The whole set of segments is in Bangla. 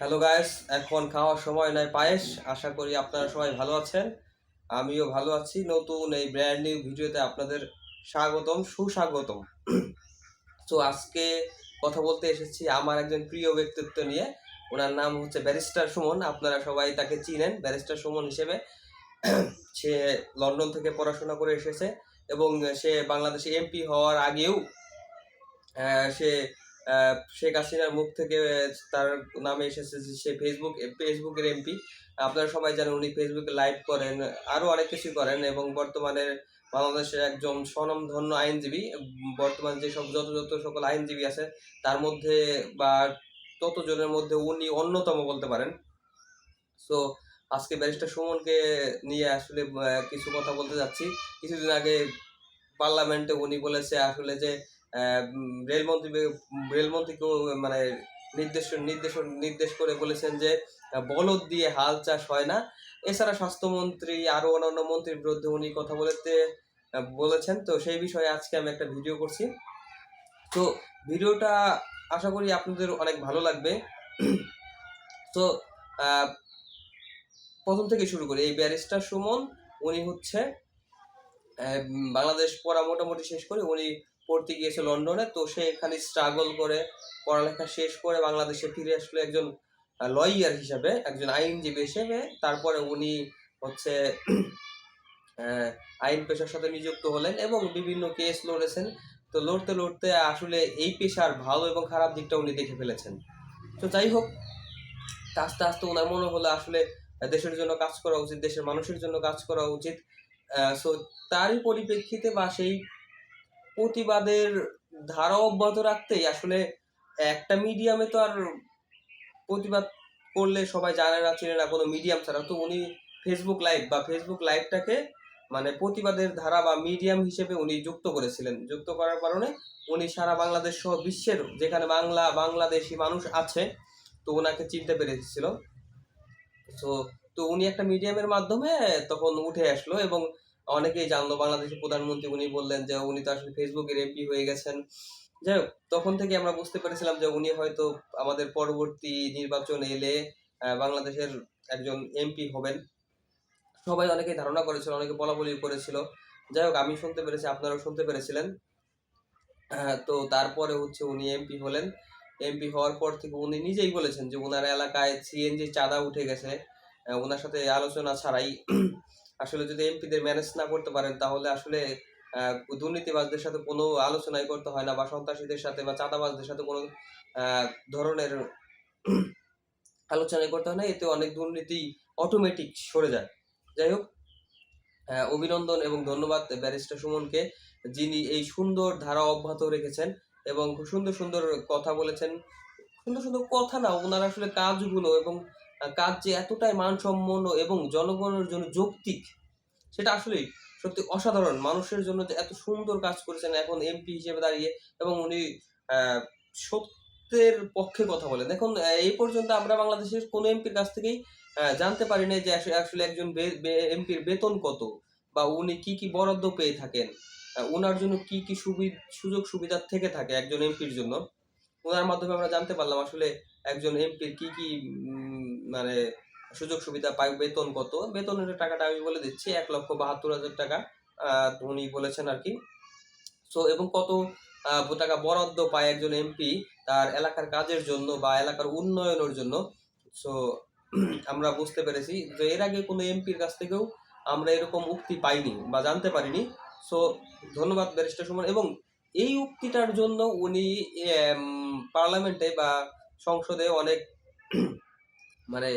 হ্যালো গাইস এখন খাওয়ার সময় নয় পায়েস। আশা করি আপনারা সবাই ভালো আছেন। আমিও ভালো আছি। নতুন এই ব্র্যান্ড নিউ ভিডিওতে আপনাদের স্বাগতম, সুস্বাগতম। তো আজকে কথা বলতে এসেছি আমার একজন প্রিয় ব্যক্তিত্ব নিয়ে। ওনার নাম হচ্ছে ব্যারিস্টার সুমন। আপনারা সবাই তাকে চিনেন, ব্যারিস্টার সুমন হিসেবে। সে লন্ডন থেকে পড়াশোনা করে এসেছে এবং সে বাংলাদেশে এমপি হওয়ার আগেও সে শেখ হাসিনার মুখ থেকে তার নামে এসেছে যে সে ফেসবুক ফেসবুকের এমপি আপনারা সবাই জানেন উনি ফেসবুকে লাইভ করেন আরও অনেক কিছু করেন এবং বর্তমানে বাংলাদেশের একজন স্বনামধন্য আইনজীবী, বর্তমান যে সব যত যত সকল আইনজীবী আছে, তার মধ্যে বা ততজনের মধ্যে উনি অন্যতম বলতে পারেন। সো আজকে ব্যারিস্টার সুমনকে নিয়ে আসলে কিছু কথা বলতে যাচ্ছি। কিছুদিন আগে পার্লামেন্টে উনি বলেছে আসলে যে রেলমন্ত্রী রেলমন্ত্রীকেও মানে নির্দেশ নির্দেশ নির্দেশ করে বলেছেন যে, বলদ দিয়ে হাল চাষ হয় না। এছাড়া স্বাস্থ্যমন্ত্রী আরও অন্যান্য মন্ত্রীর বিরুদ্ধে উনি কথা বলতে, বলেছেন। তো সেই বিষয়ে আজকে আমি একটা ভিডিও করছি। তো ভিডিওটা আশা করি আপনাদের অনেক ভালো লাগবে। তো প্রথম থেকে শুরু করি। এই ব্যারিস্টার সুমন, উনি হচ্ছে বাংলাদেশ পড়া মোটামুটি শেষ করে উনি পড়তে গিয়েছে লন্ডনে, তো সে এখানে স্ট্রাগল করে, পড়ালেখা শেষ করে বাংলাদেশে ফিরে আসলো একজন লয়ার হিসাবে, একজন আইনজীবী হিসেবে। তারপরে উনি হচ্ছে আইন পেশার সাথে নিযুক্ত হলেন এবং বিভিন্ন কেস লড়েছেন। তো লড়তে লড়তে আসলে এই পেশার ভালো এবং খারাপ দিকটা উনি দেখে ফেলেছেন। তো যাই হোক, আস্তে আস্তে ওনার মনে হলো আসলে দেশের জন্য কাজ করা উচিত, দেশের মানুষের জন্য কাজ করা উচিত। সো তারই পরিপ্রেক্ষিতে বা সেই প্রতিবাদের ধারা অব্যাহত রাখতেই আসলে একটা মিডিয়ামে তো আর প্রতিবাদ করলে সবাই জানে না, চেনে না কোনো মিডিয়াম ছাড়া। তো উনি ফেসবুক লাইভ বা ফেসবুক লাইভটাকে মানে প্রতিবাদের ধারা বা মিডিয়াম হিসেবে উনি যুক্ত করেছিলেন। যুক্ত করার কারণে উনি সারা বাংলাদেশ সহ বিশ্বের যেখানে বাংলা, বাংলাদেশি মানুষ আছে, তো ওনাকে চিনতে পেরেছিল। তো তো উনি একটা মিডিয়ামের মাধ্যমে তখন উঠে আসলো এবং অনেকেই জানলো বাংলাদেশের প্রধানমন্ত্রী উনি বললেন যে উনি তো আসলে ফেসবুকের এমপি হয়ে গেছেন। যাই হোক, তখন থেকে আমরা বুঝতে পেরেছিলাম যে উনি হয়তো আমাদের পরবর্তী নির্বাচন এলে বাংলাদেশের একজন এমপি হবেন। সবাই অনেকেই ধারণা করেছিল, অনেকে বলা বলি করেছিল। যাই হোক, আমি শুনতে পেরেছি, আপনারাও শুনতে পেরেছিলেন। তো তারপরে হচ্ছে উনি এমপি হলেন। এমপি হওয়ার পর থেকে উনি নিজেই বলেছেন যে ওনার এলাকায় সিএনজি চাঁদা উঠে গেছে। ওনার সাথে আলোচনা ছাড়াই আসলে যদি এমপিদের ম্যানেজ না করতে পারেন, তাহলে আসলে দুর্নীতিবাজদের সাথে কোনো আলোচনাই করতে হয় না বা সন্ত্রাসীদের সাথে বা চাঁদাবাজদের সাথে কোনো ধরনের আলোচনাই করতে হয় না। এতে অনেক দুর্নীতি অটোমেটিক সরে যায়। যাই হোক অভিনন্দন এবং ধন্যবাদ ব্যারিস্টার সুমনকে, যিনি এই সুন্দর ধারা অব্যাহত রেখেছেন এবং সুন্দর সুন্দর কথা বলেছেন। সুন্দর সুন্দর কথা না, ওনার আসলে কাজগুলো এবং কাজ যে এতটাই মানসম্পন্ন এবং জনগণের জন্য যৌক্তিক সেটা আসলেই সত্যি অসাধারণ। মানুষের জন্য যে এত সুন্দর কাজ করেছেন এখন এমপি হিসেবে দাঁড়িয়ে এবং উনি সত্যের পক্ষে কথা বলেন। আহ, এই পর্যন্ত আমরা বাংলাদেশের কোনো এমপির কাছ থেকেই জানতে পারি না যে আসলে একজন এমপির বেতন কত বা উনি কি কি বরাদ্দ পেয়ে থাকেন। ওনার জন্য কি কি সুবিধা সুযোগ সুবিধা থেকে থাকে একজন এমপির জন্য? ওনার মাধ্যমে আমরা জানতে পারলাম আসলে একজন এমপির কি কি মানে সুযোগ সুবিধা পায় বেতন কত? বেতনের টাকাটা আমি বলে দিচ্ছি, এক লক্ষ বাহাত্তর হাজার টাকা উনি বলেছেন আর কি। সো এবং কত টাকা বরাদ্দ পায় একজন এমপি তার এলাকার কাজের জন্য বা এলাকার উন্নয়নের জন্য। সো আমরা বুঝতে পেরেছি যে এর আগে কোনো এমপির কাছ থেকেও আমরা এরকম উক্তি পাইনি বা জানতে পারিনি। সো ধন্যবাদ ব্যারিস্টার সুমন। এবং এই উক্তিটার জন্য উনি পার্লামেন্টে বা সংসদে অনেক মানে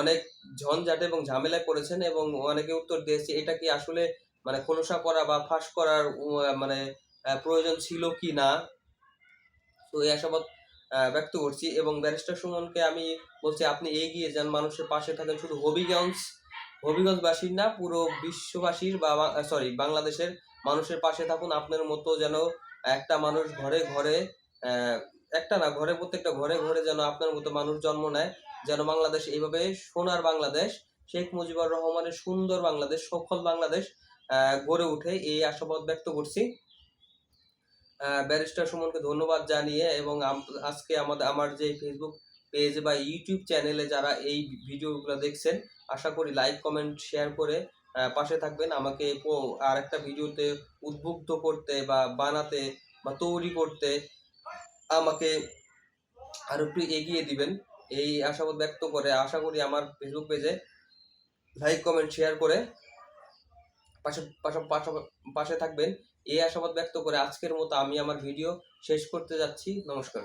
অনেক ঝঞ্ঝাট এবং ঝামেলায় পড়েছেন এবং অনেকে উত্তর দিয়েছে, এটা কি আসলে মানে খোলসা করা বা ফাঁস করার মানে প্রয়োজন ছিল কি না? তো এই আশাবাদ ব্যক্ত করছি এবং ব্যারিস্টার সুমনকে আমি বলছি, আপনি এগিয়ে যান, মানুষের পাশে থাকেন। শুধু হবিগঞ্জ, হবিগঞ্জবাসীর না, পুরো বিশ্ববাসীর বা সরি বাংলাদেশের মানুষের পাশে থাকুন। আপনার মতো যেন একটা মানুষ ঘরে ঘরে একটা না, ঘরে, প্রত্যেকটা ঘরে ঘরে যেন আপনার মতো মানুষ জন্ম নেয়। যেন বাংলাদেশ এইভাবে সোনার বাংলাদেশ, শেখ মুজিবুর রহমানের সুন্দর বাংলাদেশ, সফল বাংলাদেশ গড়ে উঠে এই আশাবাদ ব্যক্ত করছি। ব্যারিস্টার সুমনকে ধন্যবাদ জানিয়ে এবং আজকে আমাদের আমার যে ফেসবুক পেজ বা ইউটিউব চ্যানেলে যারা এই ভিডিওগুলো দেখছেন, আশা করি লাইক কমেন্ট শেয়ার করে পাশে থাকবেন। আমাকে আর একটা ভিডিওতে উদ্বুদ্ধ করতে বা বানাতে বা তৈরি করতে আমাকে আরও একটু এগিয়ে দিবেন। এই আশাবাদ ব্যক্ত করে আশা করি আমার ফেসবুক পেজে লাইক কমেন্ট শেয়ার করে পাশে পাশে থাকবেন। এই আশাবাদ ব্যক্ত করে আজকের মতো আমি আমার ভিডিও শেষ করতে যাচ্ছি। নমস্কার।